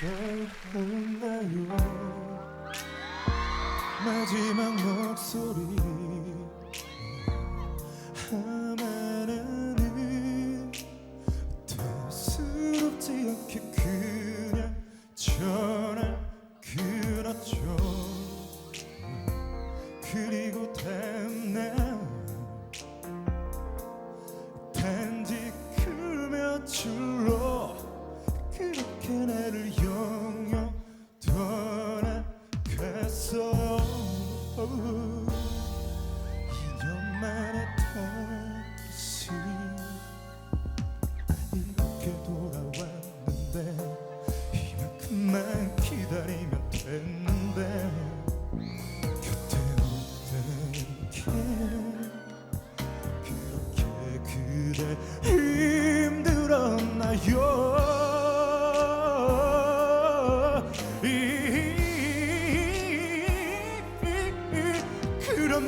괜찮나요? 마지막 목소리. 하나는 대수롭지 않게 그냥 전화 끊었죠. 그리고 다음날 단지 그 며칠 Oh.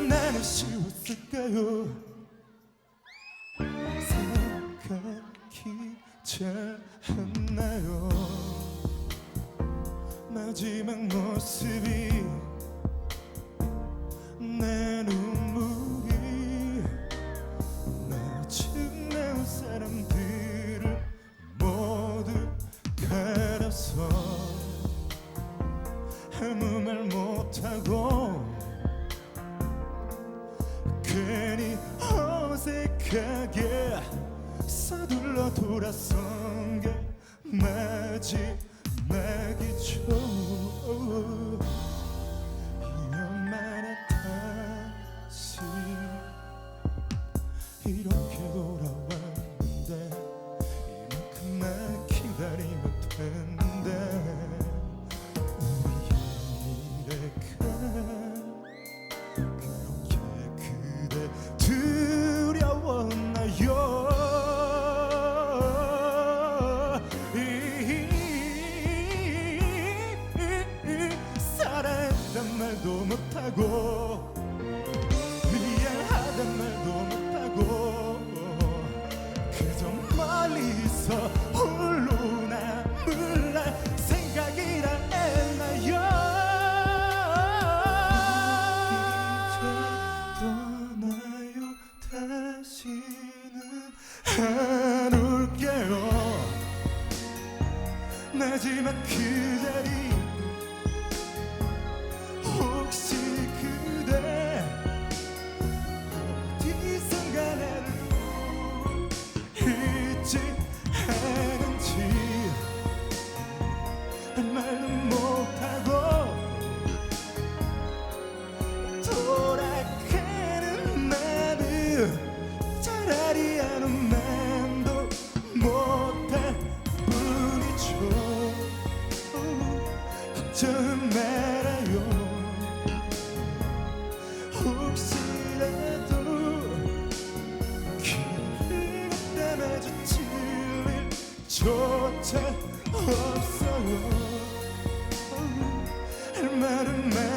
나는 쉬웠을까요? 생각이 잘 않나요? 마지막 모습이 내 눈물이 마침 내 사람들을 모두 가려서 아무 말 못하고 어색하게 서둘러 돌아선 게 마지막이죠 말도 못하고 미안하단 말도 못하고 그저 멀리서 홀로 남을 날 생각이라 했나요? 떠나요 다시는. 안 올게요 마지막 그 조차 없어요. 할 말은 많